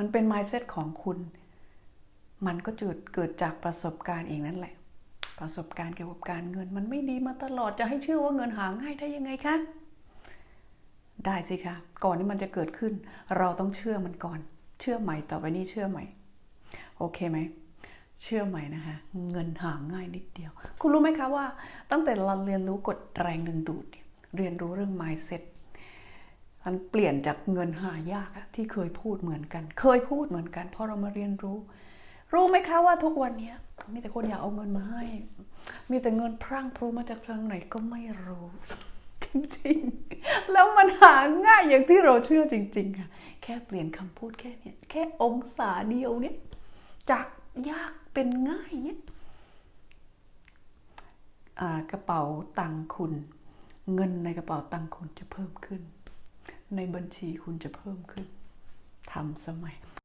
มันเป็น mindset ของคุณ มันก็เกิดเกิดจากประสบการณ์เองนั่นแหละ ประสบการณ์เกี่ยวกับการเงิน มันไม่ดีมาตลอดจะให้เชื่อว่าเงินหาง่ายได้ยังไงคะได้สิคะก่อนที่มันจะเกิดขึ้น เราต้องเชื่อมันก่อน เชื่อใหม่ต่อไปนี้เชื่อใหม่ โอเคไหมเชื่อใหม่นะคะ เงินหาง่ายนิดเดียว คุณรู้ไหมคะว่า ตั้งแต่เราเรียนรู้กฎแรงดึงดูดเรียนรู้เรื่อง mindset มันเปลี่ยนจากเงินหายาก ที่เคยพูดเหมือนกัน เคยพูดเหมือนกันเพราะเรามาเรียนรู้ รู้ไหมคะว่าทุกวันนี้มีแต่คนอยากเอาเงินมาให้ มีแต่เงินพรั่งพรูมาจากทางไหนก็ไม่รู้ จริงๆ แล้วมันหาง่ายอย่างที่เราเชื่อจริงๆค่ะแค่เปลี่ยนคำพูดแค่เนี้ยแค่องศาเดียวเนี่ยจากยากเป็นง่ายเนี่ยกระเป๋าตังค์คุณ เงินในกระเป๋าตังค์คุณจะเพิ่มขึ้น ในบัญชีคุณจะเพิ่มขึ้น ทำสมัย